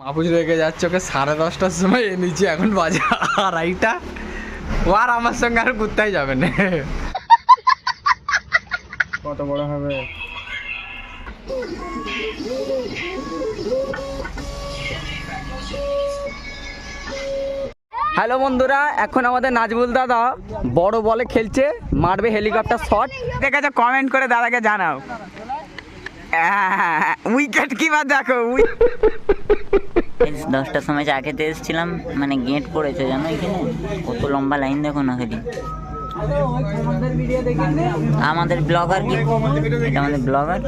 মাপুজ রেখে যাচ্ছে ওকে সাড়ে দশটার সময় এনেছি এখন বাজে আড়াইটা। ও আর আমার সঙ্গে আর ঘুরতেই যাবে না। কত বড় হবে? হ্যালো বন্ধুরা এখন আমাদের নাজবুল দাদা বড় বলে খেলছে মারবে হেলিকপ্টার শট দেখেছ কমেন্ট করে দাদাকে জানাও। উইকেট কিবার দেখো? দশটার সময় চা খেতে এসেছিলাম মানে গেট পড়েছে জানো এখানে? কত লম্বা লাইন দেখো না খালি। আমাদের ব্লগার কি? এটা আমাদের ব্লগার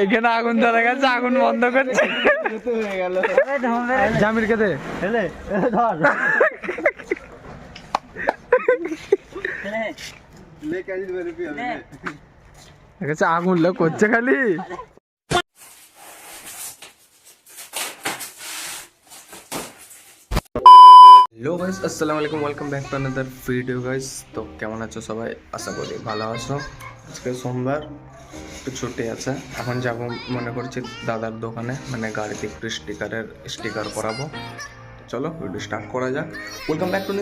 এইখানে আগুন ধরে গেছে আগুন বন্ধ করছে। জামির কেতে দেখেছে আগুন লোক করছে খালি। হ্যালো গাইস আসসালামু আলাইকুম welcome back to another video guys তো কেমন আছো সবাই? আশা করি ভালো আছো। আজকে সোমবার একটু ছুটি আছে। এখন যাব মনে করছি দাদার দোকানে মানে গাড়িতে একটু স্টিকারের স্টিকার করাবো চলো ভিডিও স্টার্ট করা যাক। ওয়েলকাম ব্যাক টু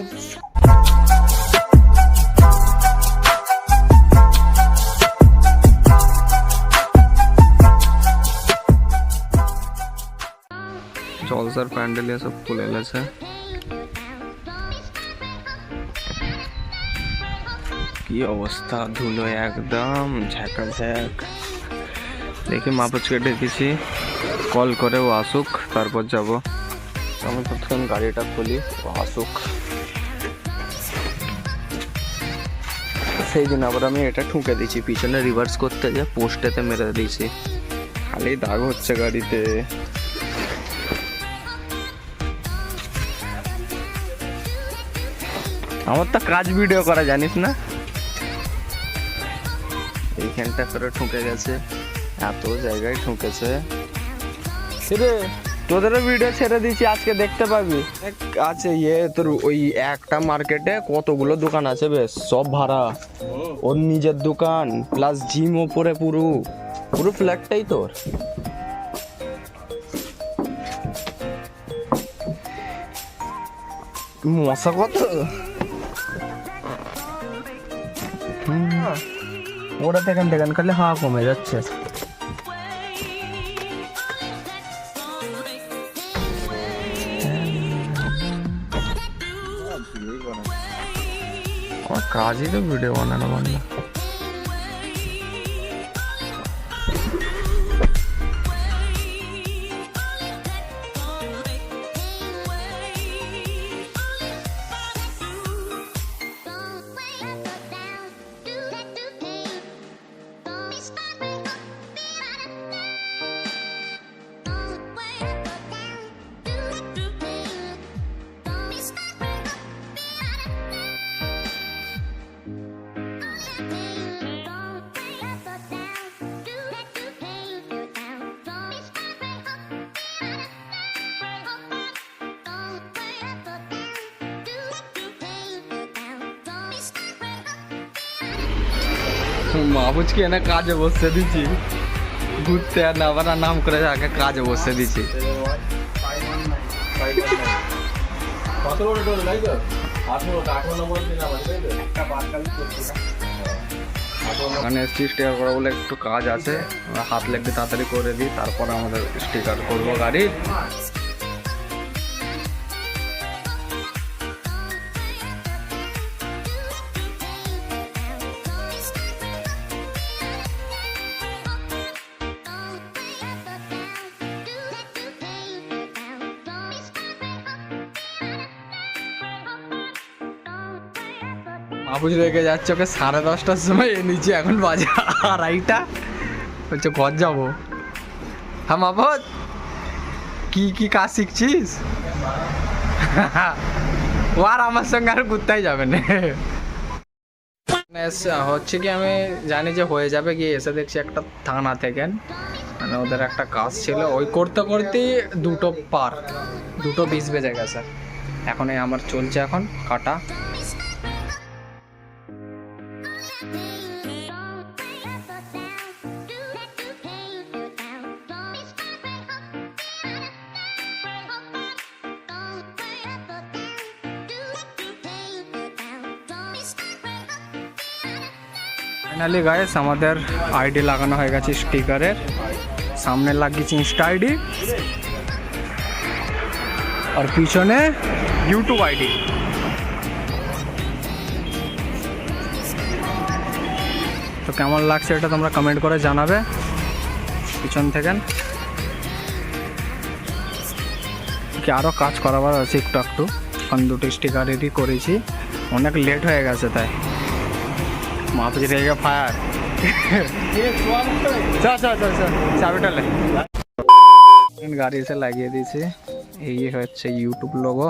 জলসার প্যান্ডেল সব খুলে গেছে কি অবস্থা, ধুলো একদম ঝ্যাক দেখি মাপচকে ডেকেছি কল করে ও আসুক, তারপর যাব। আমি ততক্ষণ গাড়িটা খুলি, ও আসুক। সেই দিন আবার আমি এটা ঠুকে দিয়েছি, পিছনে রিভার্স করতে যে পোস্টেতে মেরে দিয়েছি। খালি দাগ হচ্ছে গাড়িতে। আমার তো কাজ ভিডিও করা জানিস না? এইখানটা করে ঠুকে গেছে। এত জায়গায় ঠুকেছে। রে তোদেরও ভিডিও ছেড়ে দিয়েছি আজকে দেখতে পাবি। আছে ইয়ে তোর ওই একটা মার্কেটে কতগুলো দোকান আছে বেশ সব ভাড়া। ওর নিজের দোকান প্লাস জিম ওপরে পুরো। পুরো ফ্ল্যাটটাই তোর। মশা কত। ওরা দেখেন দেখেন খালি হাওয়া কমে যাচ্ছে। কাজই তো ভিডিও বানানো বন্ধ মাহবুজকে এনে কাজে বসে দিছি ঘুরতে আর না আবার নাম করে আগে কাজে বসে দিছি ওখানে স্টিকার করা বলে একটু কাজ আছে। হাত লেগে তাড়াতাড়ি করে দিই, তারপর আমাদের স্টিকার করব গাড়ির। মাহফুজ রেখে যাচ্ছে, ওকে সাড়ে দশটার সময় এনেছি এখন বাজে আড়াইটা। বলছে, ঘর যাব। হ্যাঁ মাহফুজ কি কি কাজ শিখছিস? ও আর আমার সঙ্গে আর ঘুরতেই যাবে না। হচ্ছে কি, আমি জানি যে হয়ে যাবে গিয়ে, এসে দেখছি একটা থানা থেকে। মানে ওদের একটা কাজ ছিল। ওই করতে করতেই দুটো পার, দুটো বিষ বেজে গেছে। এখন আমার চলছে এখন, কাটা। ফাইনালি গাইস আমাদের আইডি লাগানো হয়ে গেছে স্টিকারের সামনে লাগিয়েছি ইনস্টা আইডি আর পিছনে ইউটিউব আইডি তো কেমন লাগছে এটা তোমরা কমেন্ট করে জানাবে। পিছন থেকে। কি আরও কাজ করাবার আছে একটু একটু এখন দুটো স্টিকারেরই করেছি। অনেক লেট হয়ে গেছে তাই। মাপুজি রেগে ফায়ার। চল চল চল চল, চাবিটা লে। গাড়ি এসে লাগিয়ে দিয়েছি। এই হচ্ছে ইউটিউব লোগো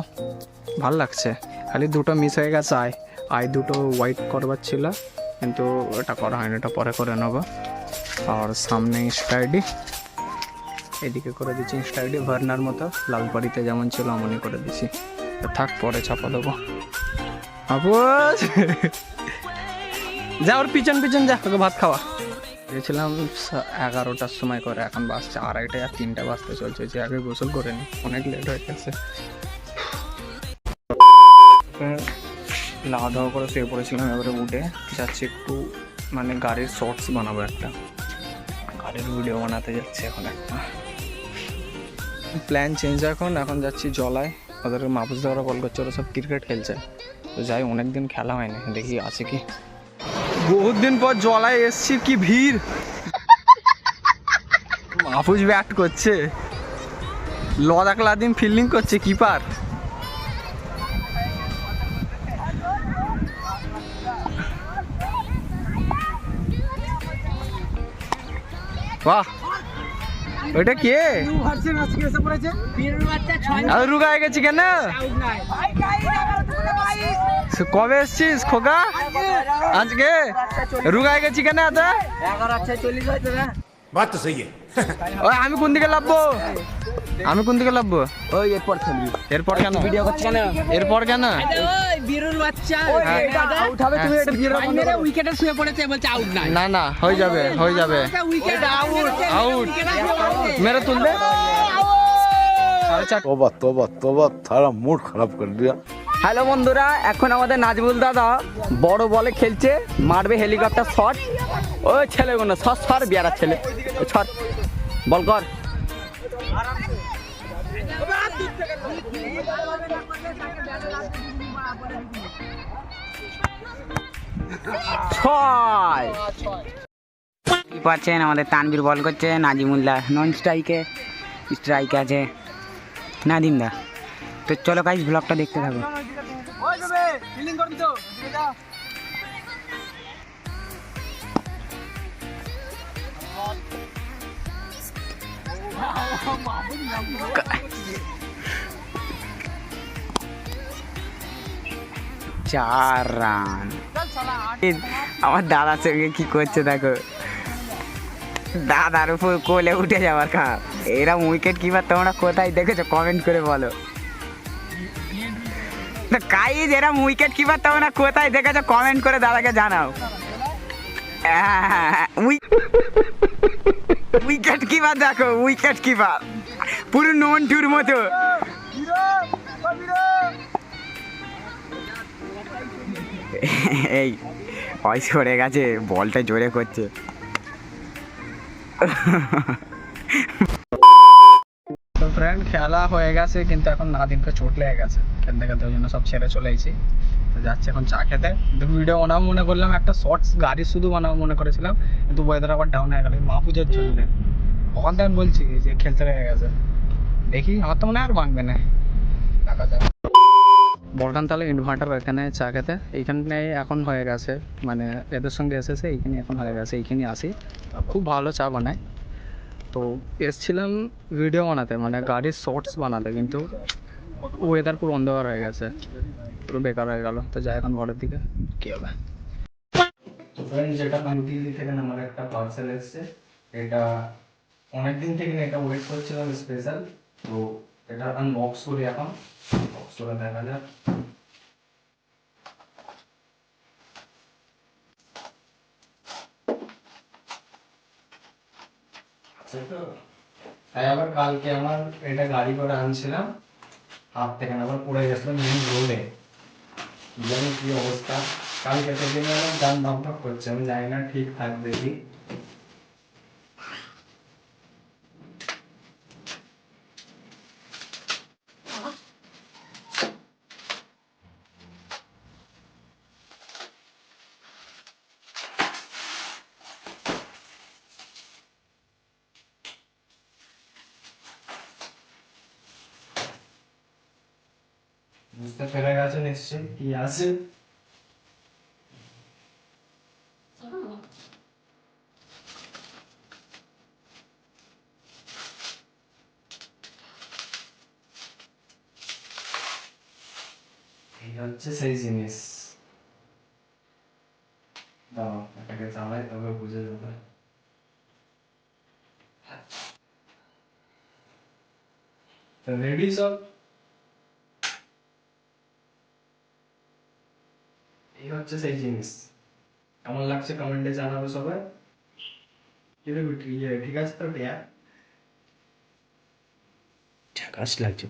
ভালো লাগছে। খালি দুটো মিস হয়ে গেছে, আই। আই দুটো হোয়াইট করবার ছিল, কিন্তু এটা করা হয়নি এটা পরে করে নেব। আর সামনে ইনস্টা এদিকে করে দিচ্ছি ইনস্টা ভার্নার মতো। লালবাড়িতে যেমন ছিল এমনই করে দিছি থাক, পরে ছাপা দেবো। আপুস যা, ওর পিছন পিছন যা, তোকে ভাত খাওয়া। গেছিলাম এগারোটার সময় করে, এখন বাসছে আড়াইটা আর তিনটা বাজতে চলছে, যে আগে গোসল করে নি, অনেক লেট হয়ে গেছে। লাওয়া দাওয়া করে শুয়ে পড়েছিলাম, এবারে উঠে যাচ্ছি একটু মানে গাড়ির শর্টস বানাবো একটা। গাড়ির ভিডিও বানাতে যাচ্ছি এখন একটা। প্ল্যান চেঞ্জ এখন এখন যাচ্ছি জলায়। ওদের মাপুস দাওয়ারা কল করছে ওরা সব ক্রিকেট খেলছে। তো যাই অনেক দিন খেলা হয়নি, দেখি আছে কি। বহুত দিন পর জলায় এসছি কি ভিড়। মাহফুজ ব্যাট করছে। লদাকলা দিন ফিল্ডিং করছে কিপার বাহ। ওটা কে? রুগায় গেছি কেন? কবে এসছিস খোকা আজকে রুগায় গেছি কেন এত बात तो सही है ওই আমি কোন দিকে লাভবো আমি কোন দিকে লাভবো ওই এরপর খেলবি এরপর কেন ভিডিও করছে কেন এরপর কেন ওই বিরুল বাচ্চা আউট হবে তুমি এটা ভিডিও ভাই মেরে উইকেটে শুয়ে পড়েছে বলছে আউট নাই না না হয়ে যাবে হয়ে যাবে উইকেট আউট আউট মেরে তুলবে সাড়ে চার तोबा तोबा तोबा थारा मूड खराब कर दिया হ্যালো বন্ধুরা, এখন আমাদের নাজবুল দাদা বড় বলে খেলছে, মারবে হেলিকপ্টার শট। ও ছেলেগুলো শট সর বিয়ারার ছেলে। শট, বল কর। ছয়। পাচ্ছেন আমাদের তানবির বল করছে নাজিমুল্লাহ নন স্ট্রাইকে স্ট্রাইক আছে নাদিম দা। তো চলো গাইস ব্লগটা দেখতে থাকো। চার রান। আমার দাদার সঙ্গে কি করছে দেখো। দাদার উপর কোলে উঠে যাওয়ার খাপ এরম উইকেট কিপার তোমরা কোথায় দেখেছ? কমেন্ট করে বলো। তো কাইজ এরম উইকেট কিপার তোমরা কোথায় দেখেছ? কমেন্ট করে দাদাকে জানাও। উইকেট কিপার দেখো, উইকেট কিপার। পুরো নন্টুর মতো। এই ভয়েস করে গেছে, বলটা জোরে করছে। ফ্রেন্ড খেলা হয়ে গেছে, কিন্তু এখন নাদিমকে চোট লেগে গেছে। খেলতে খেলতে ওই জন্য সব ছেড়ে চলে এসেছি তো যাচ্ছি এখন চা খেতে। ভিডিও বানাবো মনে করলাম, একটা শর্টস গাড়ি শুধু বানাবো মনে করেছিলাম, কিন্তু ওয়েদার আবার ডাউন হয়ে গেল। মাহফুজের জন্য। ওখান থেকে আমি বলছি যে খেলতে লেগে গেছে। দেখি, আমার তো মনে আর ভাঙবে না। দেখা যাক। তাহলে ইনভার্টার এখানে চা খেতে। এইখানে এখন হয়ে গেছে মানে এদের সঙ্গে এসেছে, এইখানে এখন হয়ে গেছে, এইখানে আসি। খুব ভালো চা বানায়। তো এসছিলাম ভিডিও বানাতে মানে গাড়ির শর্টস বানাতে, কিন্তু ওয়েদার পুরো অন্ধকার হয়ে গেছে, পুরো বেকার হয়ে গেল। তো যাই এখন ঘরের দিকে, কী হবে? থেকে আমার একটা পার্সেল এটা থেকে এটা ওয়েট করছিলাম স্পেশাল তো এটা আনবক্স করি এখন বক্স করে দেখা যাক। আছে তো? তাই আবার কালকে আমার এটা গাড়ি করে আনছিলাম। হাত থেকে আবার পড়ে গেছিলাম মেন রোডে জানি কি অবস্থা। কালকে থেকে আমার যান ভাগ করছে, আমি জানি না ঠিক থাকবে কি। বুঝতে পেরে গেছে নিশ্চয়ই কি আছে এই হচ্ছে সেই জিনিস দাঁড়াও এটাকে চালাই তবে বুঝে যাবে রেডি সব এই হচ্ছে সেই জিনিস। কেমন লাগছে কমেন্টে জানাব সবাই। ইয়ে ঠিক আছে তো টিয়া ঝাকাস লাগছে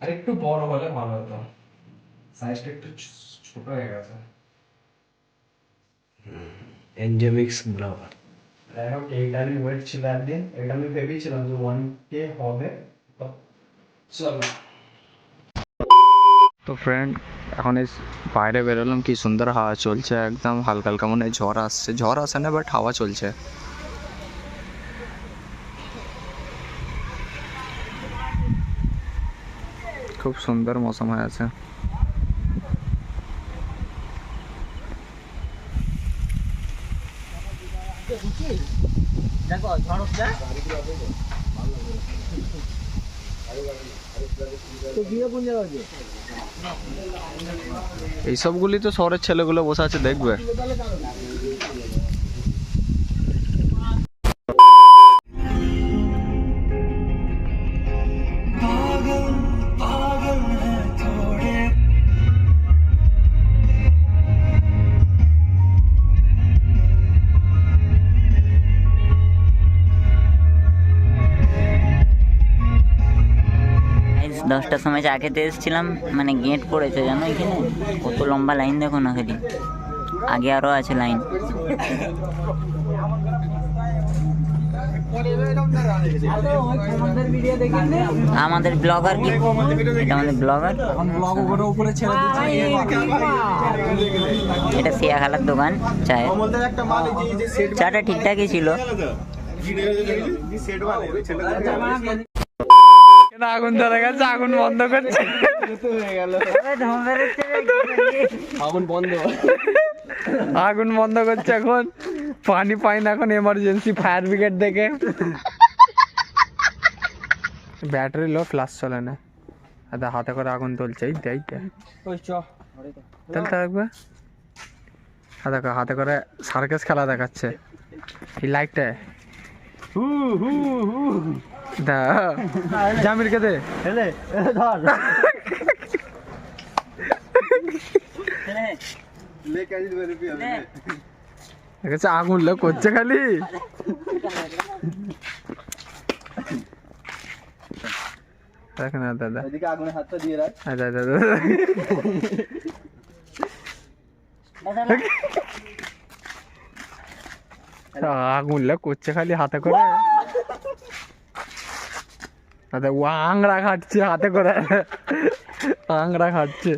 আর একটু বড় হলে ভালো হতো। সাইজটা একটু ছোট হয়ে গেছে। এনজেমিক্স ব্লাওয়ার যাই হোক এইটা আমি ওয়েট ছিল একদিন। এটা আমি ভেবেছিলাম যে ওয়ান কে হবে। চলো। তো ফ্রেন্ড এখন এই বাইরে বেরোলাম, কি সুন্দর হাওয়া চলছে একদম, হালকা হালকা মনে হয় ঝড় আসছে। ঝড় আসে না বাট হাওয়া চলছে। খুব সুন্দর মৌসুম হয়ে আছে। দেখো ঝড় হচ্ছে এইসবগুলি তো শহরের ছেলেগুলো বসে আছে দেখবে দশটার সময় চা খেতে এসেছিলাম মানে গেট পড়েছে, জানো এখানে? কত লম্বা লাইন দেখো না খালি। আগে আরও আছে লাইন আমাদের ব্লগার কি? এটা আমাদের ব্লগার এটা সিয়া খালার দোকান, চায়ের। চাটা ঠিকঠাকই ছিল। আগুন ধরে গেছে? আগুন বন্ধ করছে। আগুন বন্ধ। আগুন বন্ধ করছে এখন। পানি পাই না এখন এমার্জেন্সি ফায়ার ব্রিগেড দেখে। ব্যাটারি লো ফ্লাশ চলে না। আদা হাতে করে আগুন তুলছে এই দেয় ওই চ। তাহলে থাকবে আদা হাতে করে সার্কাস খেলা দেখাচ্ছে। এই লাইটটা দা জামির কে দে? হেলে ধর। আগুন লোক করছে খালি। দেখ না দাদা। এদিকে আগুনের হাতটা দিয়ে রাখ। দাদা দাদা আগুন লোক করছে খালি হাতে করে। দাদা ও আংরা খাচ্ছে হাতে করে আংরা খাচ্ছে